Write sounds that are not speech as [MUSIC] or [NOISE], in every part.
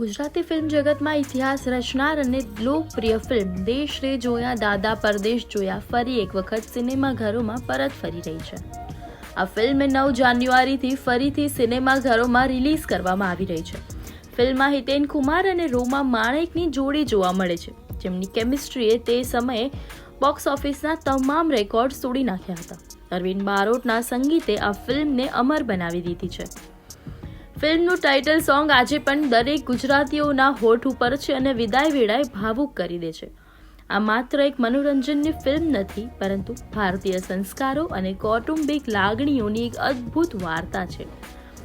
Gujarati film જગતમાં ઇતિહાસ રચનાર અને લોકપ્રિય ફિલ્મ દેશ રે જોયા, દાદા પરદેશ જોયા, ફરી એક વખત સિનેમાઘરોમાં પરત ફરી રહી છે. આ ફિલ્મ નવ જાન્યુઆરીથી ફરીથી સિનેમાઘરોમાં રિલીઝ કરવામાં આવી રહી છે. ફિલ્મમાં હિતેન કુમાર અને રોમા માણેકની જોડી જોવા મળે છે. જેમની કેમિસ્ટ્રીએ તે સમયે બોક્સ ઓફિસના તમામ રેકોર્ડ તોડી નાખ્યા હતા. અરવિંદ બારોટના સંગીતે આ ફિલ્મને અમર બનાવી દીધી છે. ફિલ્મનું ટાઇટલ સોંગ આજે પણ દરેક ગુજરાતીઓના હોઠ ઉપર છે અને વિદાય વેળાએ ભાવુક કરી દે છે. આ માત્ર એક મનોરંજનની ફિલ્મ નથી, પરંતુ ભારતીય સંસ્કારો અને કૌટુંબિક લાગણીઓની એક અદ્ભુત વાર્તા છે,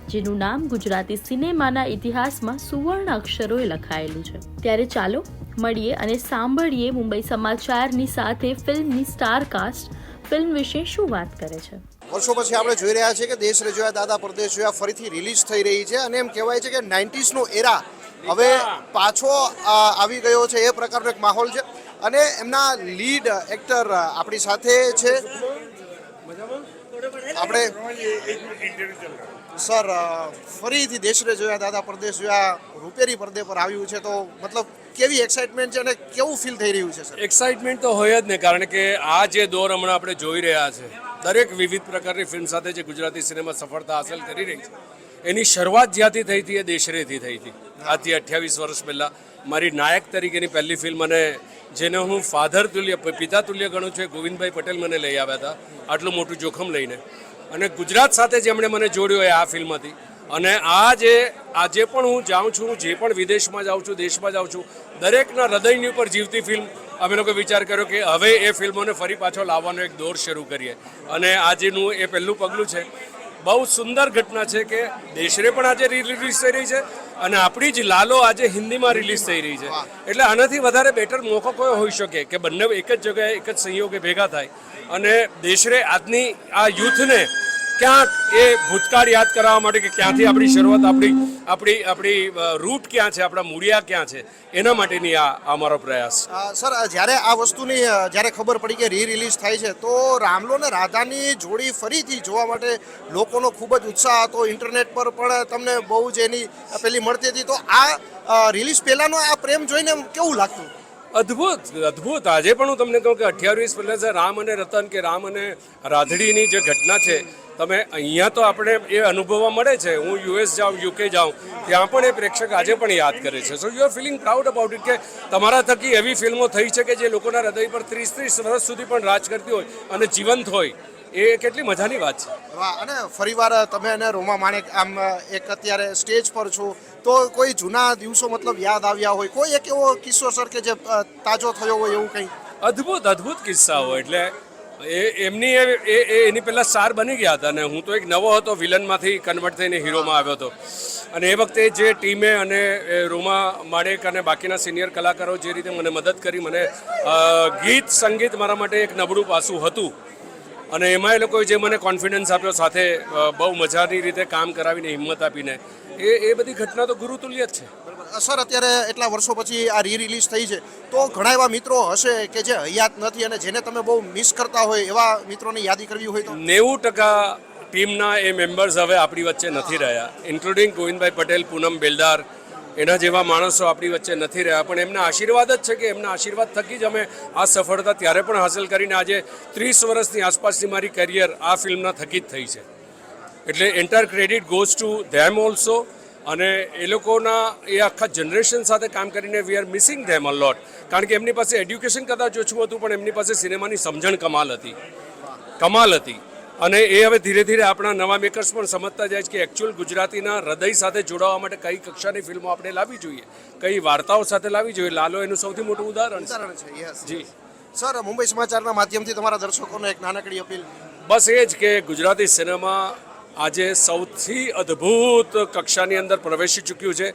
જેનું નામ ગુજરાતી સિનેમાના ઇતિહાસમાં સુવર્ણ અક્ષરોએ લખાયેલું છે. ત્યારે ચાલો મળીએ અને સાંભળીએ મુંબઈ સમાચારની સાથે ફિલ્મની સ્ટારકાસ્ટ, ફિલ્મ વિશે શું વાત કરે છે. વર્ષો પછી આપણે જોઈ રહ્યા છીએ કે દેશ રજોયા જોયા દાદા પરદેશ જોયા ફરીથી રિલીઝ થઈ રહી છે અને એમ કહેવાય છે કે નાઇન્ટીસનો એરા હવે પાછો આવી ગયો છે એ પ્રકારનો એક માહોલ છે. અને એમના લીડ એક્ટર આપણી સાથે છે. આપણે સર ફરીથી દેશરે જોયા દાદા પરદેશ જોયા રૂપેરી પરદે પર આવ્યું છે તો મતલબ કેવી એક્સાઇટમેન્ટ છે અને કેવું ફીલ થઈ રહ્યું છે સર? એક્સાઇટમેન્ટ તો હોય જ ને કારણ કે આ જે દોર હમણાં આપણે જોઈ રહ્યા છે દરેક વિવિધ પ્રકારની ફિલ્મ સાથે જે ગુજરાતી સિનેમા સફળતા હાંસલ કરી રહી છે, એની શરૂઆત જ્યાંથી થઈ હતી એ દેશરેથી થઈ હતી. આજથી અઠ્યાવીસ વર્ષ પહેલાં મારી નાયક તરીકેની પહેલી ફિલ્મ અને જેને હું ફાધર તુલ્ય પિતા તુલ્ય ગણું છું ગોવિંદભાઈ પટેલ મને લઈ આવ્યા હતા, આટલું મોટું જોખમ લઈને. અને ગુજરાત સાથે જેમણે મને જોડ્યો એ આ ફિલ્મ હતી. અને આ જે આજે પણ હું જાઉં છું જે પણ વિદેશમાં જાઉં છું, દેશમાં જાઉં છું, દરેકના હૃદયની ઉપર જીવતી ફિલ્મ અમે લોકો વિચાર કર્યો કે હવે એ ફિલ્મોને ફરી પાછો લાવવાનો એક દોર શરૂ કરીએ. અને આજેનું એ પહેલું પગલું છે, બહુ સુંદર ઘટના છે કે દેશરે પણ આજે રિલીઝ થઈ રહી છે અને આપણી જ લાલો આજે હિન્દીમાં રિલીઝ થઈ રહી છે. એટલે આનાથી વધારે બેટર મોકો કોઈ હોઈ શકે કે બંને એક જ જગ્યાએ, એક જ સંયોગે ભેગા થાય. અને દેશરે આજની આ યુથને ક્યાંક એ ભૂતકાળ યાદ કરાવવા માટે કે ક્યાંથી આપણી શરૂઆત આપણી આપણી આપણી રૂટ ક્યાં છે આપણા મૂળિયા ક્યાં છે એના માટેની આ અમારો પ્રયાસ. સર જ્યારે આ વસ્તુની જ્યારે ખબર પડી કે રી રિલીઝ થાય છે તો રામલો ને રાધાની જોડી ફરીથી જોવા માટે લોકોનો ખૂબ જ ઉત્સાહ હતો. ઇન્ટરનેટ પર પણ તમને બહુ જ એની પેલી મળતી હતી. તો આ રિલીઝ પહેલાંનો આ પ્રેમ જોઈને કેવું લાગતું? અદ્ભુત અદ્ભુત. આજે પણ હું તમને કહું કે અઠ્યાવીસ પહેલાં છે રામ અને રતન કે રામ અને રાધડીની જે ઘટના છે તમે અહીંયા તો આપણે એ અનુભવવા મળે છે. હું યુએસ જાઉં યુકે જાઉં ત્યાં પણ એ પ્રેક્ષક આજે પણ યાદ કરે છે. So you are feeling proud about it કે તમારા થકી એવી ફિલ્મો થઈ છે કે જે લોકોના હૃદય પર ત્રીસ ત્રીસ વર્ષ સુધી પણ રાજ કરતી હોય અને જીવંત હોય. એ કેટલી મજાની વાત છે. વાહ અને ફરીવાર તમે અને રોમા માણેક આમ એક અત્યારે સ્ટેજ પર છો તો કોઈ જૂના દિવસો મતલબ યાદ આવ્યા હોય? કોઈ એક એવો કિસ્સો સર કે જે તાજો થયો હોય એવું કંઈ? અદ્ભુત અદ્ભુત કિસ્સાઓ એટલે એ એમની એ- એની પહેલાં સ્ટાર બની ગયા હતા અને હું તો એક નવો હતો, વિલનમાંથી કન્વર્ટ થઈને હીરોમાં આવ્યો હતો. અને એ વખતે જે ટીમે અને રોમા માણેક અને બાકીના સિનિયર કલાકારો જે રીતે મને મદદ કરી, મને ગીત સંગીત મારા માટે એક નબળું પાસું હતું. અને એમાં એ લોકોએ જે મને કોન્ફિડન્સ આપ્યો સાથે બહુ મજાની રીતે કામ કરાવીને હિંમત આપીને, એ એ બધી ઘટના તો ગુરુતુલ્ય જ છે. બરાબર. સર અત્યારે એટલા વર્ષો પછી આ રી રિલીઝ થઈ છે. તો ઘણા એવા મિત્રો હશે કે જે હયાત નથી અને જેને તમે બહુ મિસ કરતા હોય એવા મિત્રોની યાદી કરવી હોય તો? નેવું ટકા ટીમના એ મેમ્બર્સ હવે આપણી વચ્ચે નથી રહ્યા. ઇન્ક્લુડિંગ ગોવિંદભાઈ પટેલ, પૂનમ બેલદાર, એના જેવા માણસો આપણી વચ્ચે નથી રહ્યા. પણ એમના આશીર્વાદ જ છે કે એમના આશીર્વાદ થકી જ અમે આ સફળતા ત્યારે પણ હાંસલ કરીને આજે ત્રીસ વર્ષની આસપાસની મારી કરિયર આ ફિલ્મના થકી જ થઈ છે. એટલે entire credit goes to them also અને એ લોકોના એ આખા જનરેશન સાથે કામ કરીને we are missing them a lot કારણ કે એમની પાસે એડ્યુકેશન કદાચ ઓછું હતું પણ એમની પાસે સિનેમાની સમજણ કમાલ હતી. કમાલ હતી. અને એ હવે ધીરે ધીરે આપણા નવા મેકર્સ પણ સમજતા જાય છે કે એકચ્યુઅલ ગુજરાતીના હૃદય સાથે જોડાવા માટે કઈ કક્ષાની ફિલ્મો આપણે લાવવી જોઈએ. કઈ વાર્તાઓ સાથે લાવવી જોઈએ. લાલો એનું સૌથી મોટું ઉદાહરણ છે. જી. સર મુંબઈ સમાચારના માધ્યમથી તમારા દર્શકોને એક નાનકડી અપીલ. બસ એ જ કે ગુજરાતી સિનેમા આજે સૌથી અદ્ભુત કક્ષાની અંદર પ્રવેશી ચૂક્યું છે.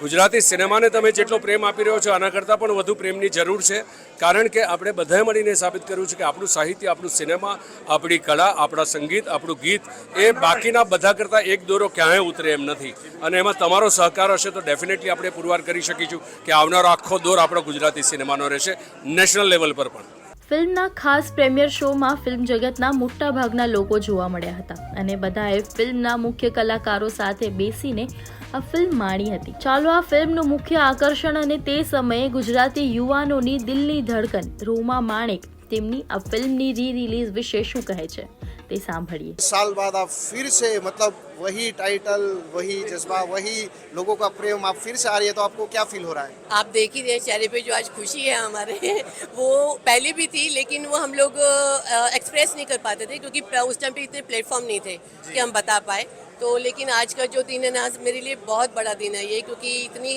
ગુજરાતી સિનેમાને તમે જેટલો પ્રેમ આપી રહ્યો છો, આના કરતાં પણ વધુ પ્રેમની જરૂર છે. કારણ કે આપણે બધાએ મળીને સાબિત કર્યું છે કે આપણું સાહિત્ય, આપણું સિનેમા, આપણી કળા, આપણા સંગીત, આપણું ગીત એ બાકીના બધા કરતાં એક દોરો ક્યાંય ઉતરે એમ નથી. અને એમાં તમારો સહકાર હશે તો ડેફિનેટલી આપણે પુરવાર કરી શકીશું કે આવનારો આખો દોર આપણો ગુજરાતી સિનેમાનો રહેશે, નેશનલ લેવલ પર પણ. ફિલ્મના ખાસ પ્રેમિયર શોમાં ફિલ્મ જગતના મોટાભાગના લોકો જોવા મળ્યા હતા અને બધાએ ફિલ્મના મુખ્ય કલાકારો સાથે બેસીને આ ફિલ્મ માણી હતી. ચાલો આ ફિલ્મનું મુખ્ય આકર્ષણ અને તે સમયે ગુજરાતી યુવાનોની દિલની ધડકન, રોમા માણેક, તેમની આ ફિલ્મની રી રિલીઝ વિશે શું કહે છે? તે સાંભળીએ साल बाद आप फिर से मतलब वही टाइटल वही जज्बा वही लोगों का प्रेम आप फिर से आ रही है तो आपको क्या फील हो रहा है आप देख ही रहे हैं चेहरे पे जो आज खुशी है हमारे [LAUGHS] वो पहले भी थी लेकिन वो हम लोग एक्सप्रेस नहीं कर पाते थे क्योंकि उस टाइम पे इतने प्लेटफॉर्म नहीं थे कि हम बता पाए तो लेकिन आज का जो दिन है ना मेरे लिए बहुत बड़ा दिन है ये क्योंकि इतनी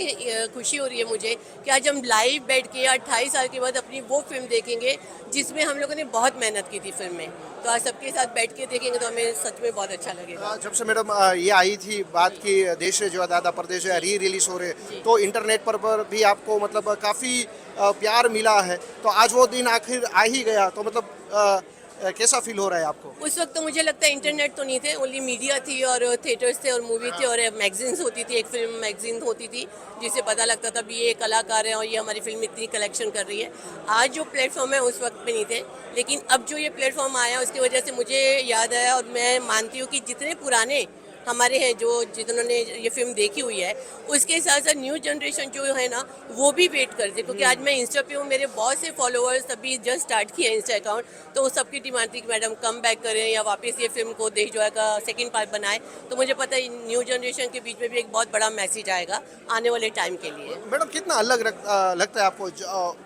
खुशी हो रही है मुझे कि आज हम लाइव बैठ के अट्ठाईस साल के बाद अपनी वो फ़िल्म देखेंगे जिसमें हम लोगों ने बहुत मेहनत की थी फ़िल्म में। तो आज सबके साथ बैठ के देखेंगे तो हमें सच में बहुत अच्छा लगेगा। जब से मैडम ये आई थी बात की देश से जो है दादा परदेश है री रिलीज़ हो रहे तो इंटरनेट पर, पर भी आपको मतलब काफ़ी प्यार मिला है। तो आज वो दिन आखिर आ ही गया तो मतलब कैसा फील हो रहा है आपको? उस वक्त तो मुझे लगता है इंटरनेट तो नहीं थे ओनली मीडिया थी और थिएटर्स थे और मूवी थी और मैगजीन्स होती थी, एक फ़िल्म मैगजीन होती थी, जिसे पता लगता था भी ये कलाकार है और ये हमारी फ़िल्म इतनी कलेक्शन कर रही है। आज जो प्लेटफॉर्म है उस वक्त पे नहीं थे, लेकिन अब जो ये प्लेटफॉर्म आया, उसकी वजह से मुझे याद आया और मैं मानती हूँ कि जितने पुराने हमारे हैं जो जिन्होंने ये फ़िल्म देखी हुई है उसके साथ साथ न्यू जनरेशन जो है ना वो भी वेट करते हैं। क्योंकि आज मैं इंस्टा पे हूँ मेरे बहुत से फॉलोअर्स अभी जस्ट स्टार्ट किया है इंस्टा अकाउंट तो वो सबकी डिमांड थी कि मैडम कम बैक करें या वापस ये फ़िल्म को देश जो का सेकेंड पार्ट बनाए। तो मुझे पता है न्यू जनरेशन के बीच में भी एक बहुत बड़ा मैसेज आएगा आने वाले टाइम के लिए। मैडम कितना अलग रख- लगता है आपको?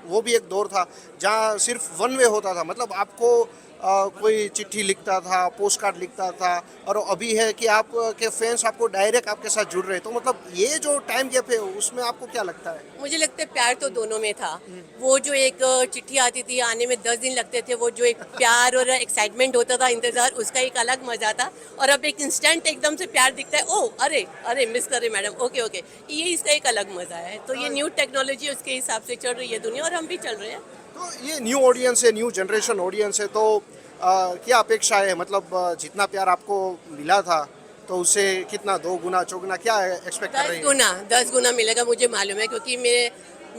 वो भी एक दौर था जहाँ सिर्फ़ वन वे होता था। मतलब आपको कोई चिट्ठी लिखता था पोस्ट कार्ड लिखता था और अभी है कि आप के फैंस आपको डायरेक्ट आपके साथ जुड़ रहे तो मतलब ये जो टाइम गैप है उसमें आपको क्या लगता है? मुझे लगता है प्यार तो दोनों में था। वो जो एक चिट्ठी आती थी आने में दस दिन लगते थे वो जो एक [LAUGHS] प्यार और एक्साइटमेंट होता था इंतज़ार उसका एक अलग मज़ा था। और अब एक इंस्टेंट एकदम से प्यार दिखता है ओ अरे अरे मिस कर रहे मैडम ओके ओके ये इसका एक अलग मज़ा है। तो ये न्यू टेक्नोलॉजी उसके हिसाब से चल रही है दुनिया और हम भी चल रहे हैं। तो ये न्यू ऑडियंस है न्यू जनरेशन ऑडियंस है तो आ, क्या अपेक्षा है? मतलब जितना प्यार आपको मिला था तो उससे कितना दो गुना चौगुना क्या एक्सपेक्ट कर रही है? गुना दस गुना मिलेगा मुझे मालूम है क्योंकि मैं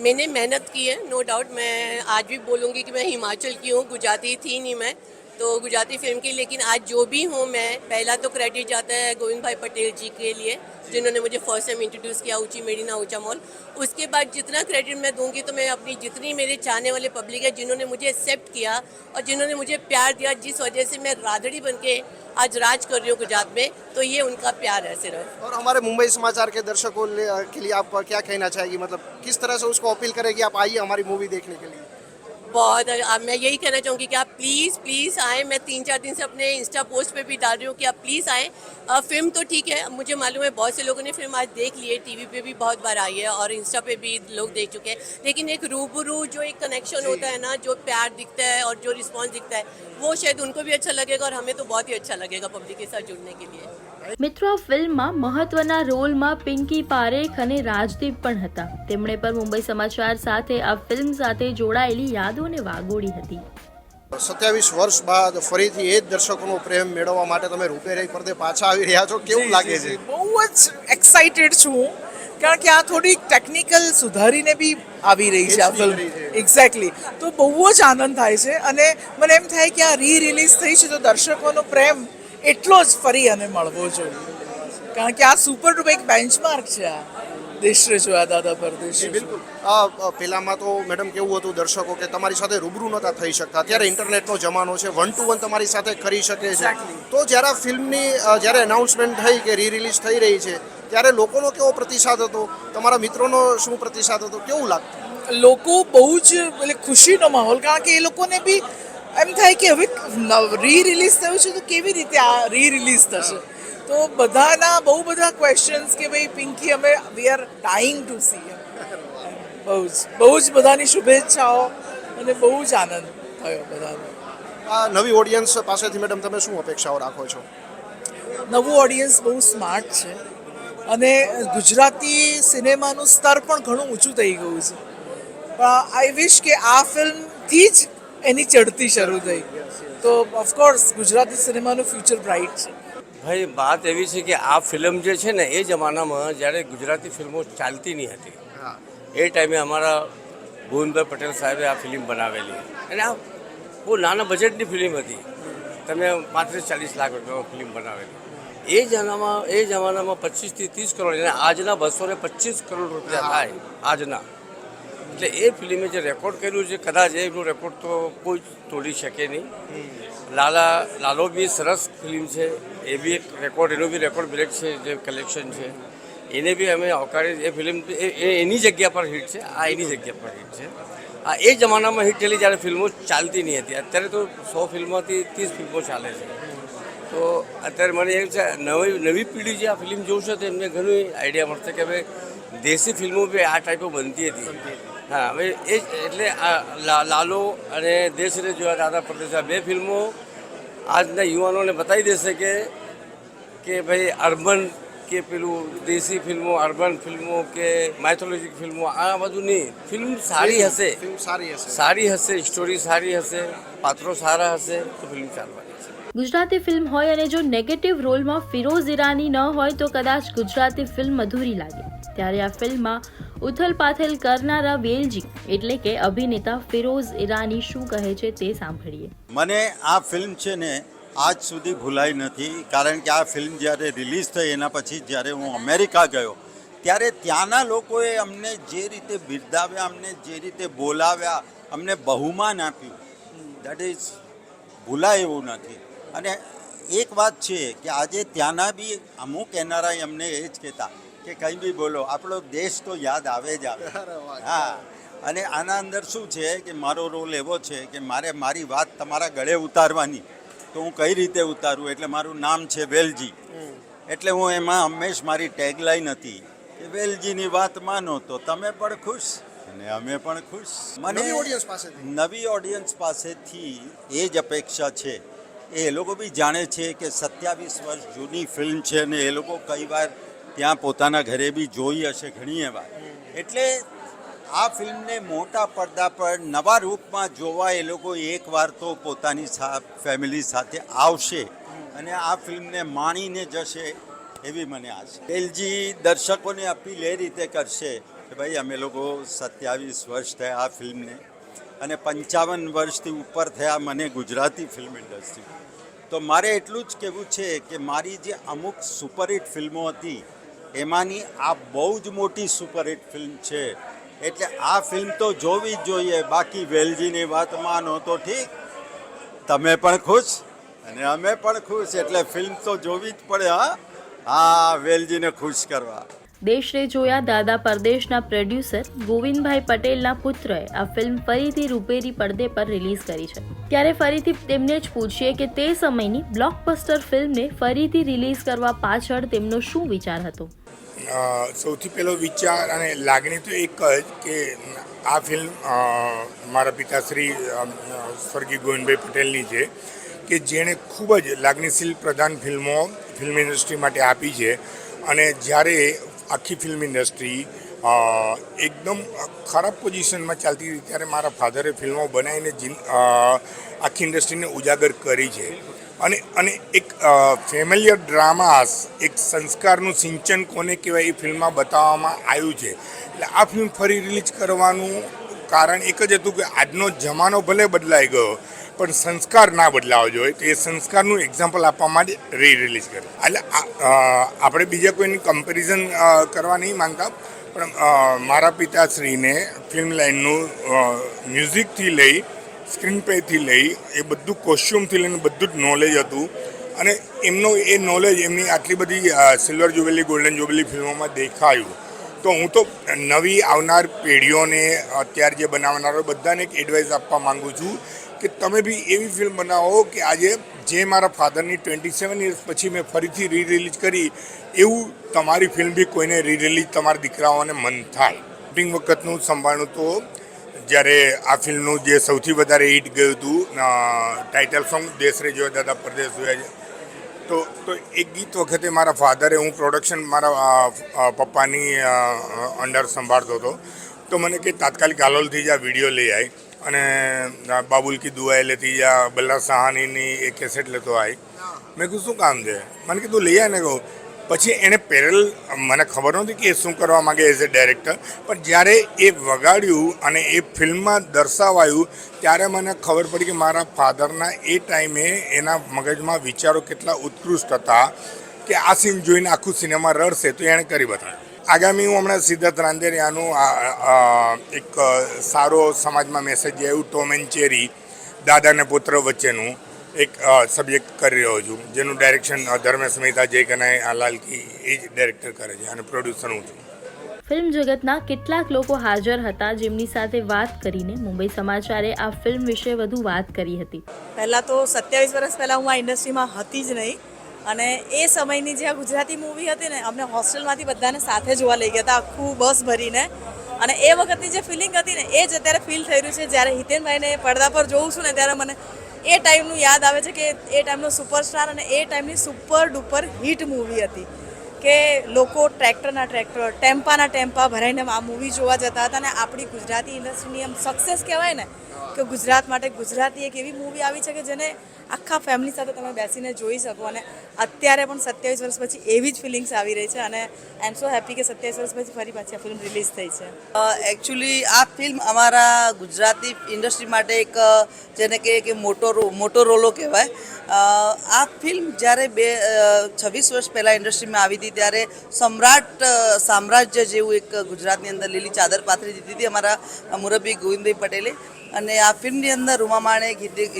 मैंने मेहनत की है नो डाउट मैं आज भी बोलूँगी कि मैं हिमाचल की हूँ गुजराती थी नहीं मैं तो गुजराती फ़िल्म की लेकिन आज जो भी हूँ मैं पहला तो क्रेडिट जाता है गोविंद भाई पटेल जी के लिए जिन्होंने मुझे फ़र्स्ट टाइम इंट्रोड्यूस किया ऊँची मेडिना ऊँचा मॉल उसके बाद जितना क्रेडिट मैं दूँगी तो मैं अपनी जितनी मेरे चाहने वाले पब्लिक है जिन्होंने मुझे एक्सेप्ट किया और जिन्होंने मुझे प्यार दिया जिस वजह से मैं राधड़ी बन के आज राज कर रही हूँ गुजरात में तो ये उनका प्यार है सिर्फ़। और हमारे मुंबई समाचार के दर्शकों के लिए आप क्या कहना चाहेगी? मतलब किस तरह से उसको अपील करेगी? आप आइए हमारी मूवी देखने के लिए। बहुत अब मैं यही कहना चाहूँगी कि आप प्लीज़ प्लीज़ आएँ। मैं तीन चार दिन से अपने इंस्टा पोस्ट पे भी डाल रही हूँ कि आप प्लीज़ आएँ। फ़िल्म तो ठीक है मुझे मालूम है बहुत से लोगों ने फ़िल्म आज देख ली है टीवी पे भी बहुत बार आई है और इंस्टा पे भी लोग देख चुके हैं। लेकिन एक रूबरू जो एक कनेक्शन होता है ना जो प्यार दिखता है और जो रिस्पॉन्स दिखता है वो शायद उनको भी अच्छा लगेगा और हमें तो बहुत ही अच्छा लगेगा पब्लिक के साथ जुड़ने के लिए। મિત્રો આ ફિલ્મમાં મહત્વના રોલમાં પિંકી પારેખ અને રાજદીપ પણ હતા. તેમણે પણ મુંબઈ સમાચાર સાથે આ ફિલ્મ સાથે જોડાયેલી યાદોને વાગોળી હતી. સત્યાવીસ વર્ષ બાદ ફરીથી એ જ દર્શકોનો પ્રેમ મેળવવા માટે તમે રૂપેરી પરદે પાછા આવી રહ્યા છો. કેવું લાગે છે? બહુ જ એક્સાઇટેડ છું કારણ કે આ થોડીક ટેકનિકલ સુધારીને બી આવી રહી છે આ ફિલ્મ એક્ઝેક્ટલી તો બહુ જ આનંદ થાય છે અને મને એમ થાય કે આ રી રિલીઝ થઈ છે તો દર્શકોનો પ્રેમ એટલો જ ફરી અને મળવો જોઈએ. કારણ કે આ સુપર ડુપર એક બેન્ચમાર્ક છે આ. દેશરે જોયા દાદા પરદેશ બિલકુલ. પહેલામાં તો મેડમ કેવું હતું દર્શકો કે તમારી સાથે રૂબરૂ નહોતા થઈ શકતા. અત્યારે ઇન્ટરનેટનો જમાનો છે વન ટુ વન તમારી સાથે કરી શકે છે. તો જ્યારે ફિલ્મની જ્યારે અનાઉન્સમેન્ટ થઈ કે રી રિલીઝ થઈ રહી છે ત્યારે લોકોનો કેવો પ્રતિસાદ હતો? તમારા મિત્રોનો શું પ્રતિસાદ હતો? કેવું લાગતું? લોકો બહુ જ એટલે ખુશીનો માહોલ. કારણ કે એ લોકોને બી એમ થાય કે હવે રી રિલીઝ થયું છે તો કેવી રીતે આ રી રિલીઝ થશે? તો બધાના બહુ બધા ક્વેશ્ચન્સ કે ભાઈ પિંકી અમે we are dying to see બહુ જ બહુ જ બધાની શુભેચ્છાઓ અને બહુ જ આનંદ થયો બધાનો. આ નવી ઓડિયન્સ પાસેથી મેડમ તમે શું અપેક્ષાઓ રાખો છો? નવું ઓડિયન્સ બહુ સ્માર્ટ છે અને ગુજરાતી સિનેમાનું સ્તર પણ ઘણું ઊંચું થઈ ગયું છે. પણ આઈ વિશ કે આ ફિલ્મથી જ એની ચડતી શરૂ થઈ. તો ઓફકોર્સ ગુજરાતી સિનેમાનું ફ્યુચર બ્રાઇટ છે. ભાઈ વાત એવી છે કે આ ફિલ્મ જે છે ને એ જમાનામાં જ્યારે ગુજરાતી ફિલ્મો ચાલતી નહીં હતી એ ટાઈમે અમારા ગોવિંદભાઈ પટેલ સાહેબે આ ફિલ્મ બનાવેલી. અને આ બહુ નાના બજેટની ફિલ્મ હતી. તમે પાંત્રીસ ચાલીસ લાખ રૂપિયામાં ફિલ્મ બનાવેલી. એ જમાનામાં એ જમાનામાં પચીસથી ત્રીસ કરોડ અને આજના બસો ને પચીસ કરોડ રૂપિયા થાય આજના. એટલે એ ફિલ્મે જે રેકોર્ડ કર્યું છે, કદાચ એનું રેકોર્ડ તો કોઈ તોડી શકે નહીં. લાલા, લાલો બી સરસ ફિલ્મ છે. એ બી એક રેકોર્ડ, એનો બી રેકોર્ડ બ્રેક છે, જે કલેક્શન છે. એને બી અમે આવકારી, એ ફિલ્મ એની જગ્યા પર હિટ છે, આ એની જગ્યા પર હિટ છે. આ એ જમાનામાં હિટ થયેલી જ્યારે ફિલ્મો ચાલતી નહીં હતી. અત્યારે તો સો ફિલ્મોથી ત્રીસ ફિલ્મો ચાલે છે. તો અત્યારે મને એમ છે, નવી નવી પેઢી જે આ ફિલ્મ જોશે તો એમને ઘણું આઈડિયા મળશે કે હવે દેશી ફિલ્મો બી આ ટાઈપો બનતી હતી. હા હવે એ જ એટલે આ લા- લાલો અને દેશ રે જોયા દાદા પરદેશ આ બે ફિલ્મો આજના યુવાનોને બતાવી દેશે કે કે ભાઈ અર્બન કે પેલું દેશી ફિલ્મો અર્બન ફિલ્મો કે માઇથોલોજીક ફિલ્મો આ બધું નહીં. ફિલ્મ સારી હશે. ફિલ્મ સારી હશે. સારી હશે સ્ટોરી સારી હશે પાત્રો સારા હશે તો ફિલ્મ ચાલવાની છે ગુજરાતી ફિલ્મ હોય અને જો નેગેટિવ રોલમાં ફિરોઝ ઈરાની ન હોય તો કદાચ ગુજરાતી ફિલ્મ અધૂરી લાગે. ત્યારે આ ફિલ્મમાં ઉથલ પાથલ કરનારા વેલજી એટલે કે અભિનેતા ફિરોઝ ઈરાની શું કહે છે તે સાંભળીએ. મને આ ફિલ્મ છે ને આજ સુધી ભૂલાઈ નથી, કારણ કે આ ફિલ્મ જ્યારે રિલીઝ થઈ એના પછી જ્યારે હું અમેરિકા ગયો, ત્યારે ત્યાંના લોકોએ અમને જે રીતે બિરદાવ્યા, અમને જે રીતે બોલાવ્યા, અમને બહુમાન આપ્યું. દેટ ઇઝ ભૂલાય એવું નથી. અને એક વાત છે કે આજે ત્યાંના બી અમુક એનઆરઆઈ અમને એ જ કહેતા કે કંઈ બી બોલો આપણો દેશ તો યાદ આવે જ આવે. હા. અને આના અંદર શું છે કે મારો રોલ એવો છે કે મારે મારી વાત તમારા ગળે ઉતારવાની. તો હું કઈ રીતે ઉતારું? એટલે મારું નામ છે વેલજી. એટલે હું એમાં હંમેશ મારી ટેગલાઈન હતી કે વેલજીની વાત માનો તો તમે પણ ખુશ અને અમે પણ ખુશ. મને ઓડિયન્સ પાસે નવી ઓડિયન્સ પાસેથી એ જ અપેક્ષા છે. એ લોકો બી જાણે છે કે સત્યાવીસ વર્ષ જૂની ફિલ્મ છે ને એ લોકો કઈ વાર ત્યાં પોતાના ઘરે બી જોઈ હશે ઘણી એવા. એટલે આ ફિલ્મને મોટા પડદા પર નવા રૂપમાં જોવા એ લોકો એકવાર તો પોતાની ફેમિલી સાથે આવશે અને આ ફિલ્મને માણીને જશે એવી મને આશા. એલજી દર્શકોને અપીલ એ રીતે કરશે કે ભાઈ અમે લોકો સત્યાવીસ વર્ષ થયા આ ફિલ્મને અને પંચાવન વર્ષથી ઉપર થયા મને ગુજરાતી ફિલ્મ ઇન્ડસ્ટ્રી. તો મારે એટલું જ કહેવું છે કે મારી જે અમુક સુપરહિટ ફિલ્મો હતી એમાંની આ બહુ જ મોટી સુપરહિટ ફિલ્મ છે. એટલે આ ફિલ્મ તો જોવી જ જોઈએ. બાકી વેલજીની વાત માનો તો ઠીક. તમે પણ ખુશ? અને અમે પણ ખુશ. એટલે ફિલ્મ તો જોવી જ પડે, હા? હા, વેલજીને ખુશ કરવા. દેશરે જોયા દાદા પરદેશના પ્રોડ્યુસર ગોવિંદભાઈ પટેલના પુત્રએ આ ફિલ્મ ફરીથી રૂપેરી પડદે પર રિલીઝ કરી છે. ત્યારે ફરીથી તેમને જ પૂછીએ કે તે સમયની બ્લોકબસ્ટર ફિલ્મને ફરીથી રિલીઝ કરવા પાછળ તેમનો શું વિચાર હતો? સૌથી પહેલો વિચાર અને લાગણી તો એક જ કે આ ફિલ્મ મારા પિતાશ્રી સ્વર્ગીય ગોવિંદભાઈ પટેલની છે કે જેણે ખૂબ જ લાગણીશીલ પ્રધાન ફિલ્મો, ફિલ્મ ઇન્ડસ્ટ્રી માટે આપી છે. અને જ્યારે આખી ફિલ્મ ઇન્ડસ્ટ્રી એકદમ ખરાબ પોઝિશનમાં ચાલતી હતી ત્યારે મારા ફાધરે ફિલ્મો બનાવીને આખી ઇન્ડસ્ટ્રીને ઉજાગર કરી છે. અને અને એક ફેમિલિયર ડ્રામાસ એક સંસ્કારનું સિંચન કોને કહેવાય એ ફિલ્મમાં બતાવવામાં આવ્યું છે. એટલે આ ફિલ્મ ફરી રિલીઝ કરવાનું કારણ એક જ હતું કે આજનો જમાનો ભલે બદલાઈ ગયો પણ સંસ્કાર ના બદલાવો જોઈએ. તો એ સંસ્કારનું એક્ઝામ્પલ આપવા માટે રી રિલીઝ કરે. એટલે આપણે બીજા કોઈની કમ્પેરિઝન કરવા નહીં માંગતા. પણ મારા પિતાશ્રીને ફિલ્મ લાઇનનું મ્યુઝિકથી લઈ સ્ક્રીન પ્લેથી લઈ, એ બધું કોસ્ચ્યુમથી લઈને બધું જ નોલેજ હતું. અને એમનો એ નોલેજ એમની આટલી બધી સિલ્વર જ્યુબેલી ગોલ્ડન જ્યુબેલી ફિલ્મોમાં દેખાયું. તો હું તો નવી આવનાર પેઢીઓને અત્યારે જે બનાવનારો બધાને એક એડવાઇસ આપવા માગું છું કે તમે બી એવી ફિલ્મ બનાવો કે આજે જે મારા ફાધરની ટ્વેન્ટી સેવન ઇયર્સ પછી મેં ફરીથી રી રિલીઝ કરી, એવું તમારી ફિલ્મ બી કોઈને રી રિલીઝ તમારા દીકરાઓને મન થાય. શૂટિંગ વખતનું સંભાળનું તો જ્યારે આ ફિલ્મનું જે સૌથી વધારે હિટ ગયું હતું ટાઇટલ સોંગ દેશ રે જોયા દાદા, પરદેશ જોયા છે. તો તો એ ગીત વખતે મારા ફાધરે હું પ્રોડક્શન મારા પપ્પાની અંડર સંભાળતો હતો. તો મને કે તાત્કાલિક હાલોલથી જ આ વીડિયો લઈ આવી અને બાબુલ કી દુઆએ લેતી જા બલ્લા સહાનીની એ કેસેટ લેતો આવી મેં કીધું, શું કામ છે? મને કીધું, લઈ આવે ને કહું, પછી એણે પેરેલ મને ખબર નહોતી કે એ શું કરવા માગે એઝ એ ડાયરેક્ટર પણ જ્યારે એ વગાડ્યું અને એ ફિલ્મમાં દર્શાવાયું, ત્યારે મને ખબર પડી કે મારા ફાધરના એ ટાઈમે એના મગજમાં વિચારો કેટલા ઉત્કૃષ્ટ હતા કે આ સીન જોઈને આખું સિનેમા રડશે, તો એણે કરી બતાવ્યું. આગામી હું હમણાં સિદ્ધાર્થ રાંદેરિયાનું એક સારો સમાજમાં મેસેજ આવ્યું ટોમ એન્ડ ચેરી દાદા અને પુત્ર વચ્ચેનું એક સબ્જેક્ટ કરી રહ્યો છું જેનું ડાયરેક્શન ધર્મેશ મહેતા જય કનાઈ લાલકી એ જ ડાયરેક્ટર કરે છે અને પ્રોડ્યુસર હું છું. ફિલ્મ જગતના કેટલાક લોકો હાજર હતા જેમની સાથે વાત કરીને મુંબઈ સમાચારે આ ફિલ્મ વિશે વધુ વાત કરી હતી. પહેલાં તો સત્યાવીસ વર્ષ પહેલાં હું આ ઇન્ડસ્ટ્રીમાં હતી જ નહીં. અને એ સમયની જે આ ગુજરાતી મૂવી હતી ને, અમને હોસ્ટેલમાંથી બધાને સાથે જોવા લઈ ગયા હતા, આખું બસ ભરીને. અને એ વખતની જે ફિલિંગ હતી ને, એ જ અત્યારે ફીલ થઈ રહ્યું છે. જ્યારે હિતેનભાઈને પડદા પર જોઉં છું ને, ત્યારે મને એ ટાઈમનું યાદ આવે છે કે એ ટાઈમનો સુપરસ્ટાર અને એ ટાઈમની સુપર ડુપર હિટ મૂવી હતી. કે લોકો ટ્રેક્ટરના ટ્રેક્ટર, ટેમ્પાના ટેમ્પા ભરાઈને આ મૂવી જોવા જતા હતા અને આપણી ગુજરાતી ઇન્ડસ્ટ્રીની એમ સક્સેસ કહેવાય ને કે ગુજરાત માટે ગુજરાતી એક એવી મૂવી આવી છે કે જેને આખા ફેમિલી સાથે તમે બેસીને જોઈ શકો અને અત્યારે પણ સત્યાવીસ વર્ષ પછી એવી જ ફિલિંગ્સ આવી રહી છે અને આઈ એમ સો હેપી કે સત્યાવીસ વર્ષ પછી ફરી પાછી આ ફિલ્મ રિલીઝ થઈ છે. એકચ્યુઅલી આ ફિલ્મ અમારા ગુજરાતી ઇન્ડસ્ટ્રી માટે એક જેને કે મોટો મોટો રોલો કહેવાય. આ ફિલ્મ જ્યારે બે છવ્વીસ વર્ષ પહેલાં ઇન્ડસ્ટ્રીમાં આવી હતી ત્યારે સમ્રાટ સામ્રાજ્ય જેવું એક ગુજરાતની અંદર લીલી ચાદર પાથરી દીધી હતી અમારા મુરબ્બી ગોવિંદભાઈ પટેલે. અને આ ફિલ્મની અંદર રૂમા હિતે-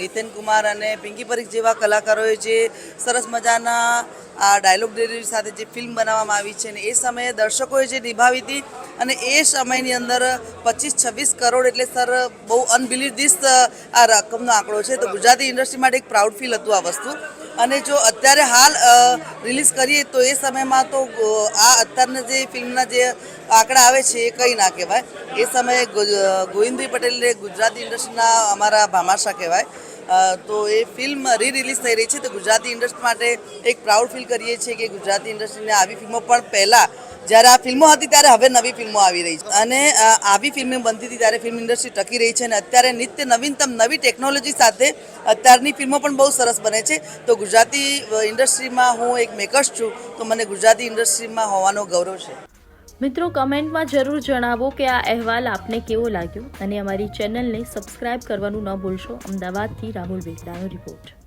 હિતેન કુમાર અને પિંકી પરીખ જેવા કલાકારોએ જે સરસ મજાના આ ડાયલોગ ડિલિવરી સાથે જે ફિલ્મ બનાવવામાં આવી છે અને એ સમયે દર્શકોએ જે નિભાવી હતી અને એ સમયની અંદર પચીસ, છવ્વીસ કરોડ એટલે સર બહુ અનબિલીવ દિસ, આ રકમનો આંકડો છે. તો ગુજરાતી ઇન્ડસ્ટ્રી માટે એક પ્રાઉડ ફીલ હતું આ વસ્તુ. અને જો અત્યારે હાલ રિલીઝ કરીએ તો એ સમયમાં તો આ અત્યારના જે ફિલ્મના જે આંકડા આવે છે એ કંઈ ના કહેવાય. એ સમયે ગોવિંદભાઈ પટેલને ગુજરાતી ઇન્ડસ્ટ્રીના અમારા ભામાશા કહેવાય. તો એ ફિલ્મ રી રિલીઝ થઈ રહી છે. તો ગુજરાતી ઇન્ડસ્ટ્રી માટે એક પ્રાઉડ ફીલ કરીએ છીએ કે ગુજરાતી ઇન્ડસ્ટ્રીને આવી ફિલ્મો પણ પહેલાં જ્યારે આ ફિલ્મો હતી ત્યારે હવે નવી ફિલ્મો આવી રહી છે. અને આવી ફિલ્મ બનતી હતી ત્યારે ફિલ્મ ઇન્ડસ્ટ્રી ટકી રહી છે અને અત્યારે નિત્ય નવીનતમ નવી ટેકનોલોજી સાથે અત્યારની ફિલ્મો પણ બહુ સરસ બને છે. તો ગુજરાતી ઇન્ડસ્ટ્રીમાં હું એક મેકર્સ છું, તો મને ગુજરાતી ઇન્ડસ્ટ્રીમાં હોવાનો ગૌરવ છે. મિત્રો, કમેન્ટમાં જરૂર જણાવો કે આ અહેવાલ આપને કેવો લાગ્યો? અને અમારી ચેનલને સબસ્ક્રાઇબ કરવાનું ન ભૂલશો. અમદાવાદથી રાહુલ વેગડાનો રિપોર્ટ.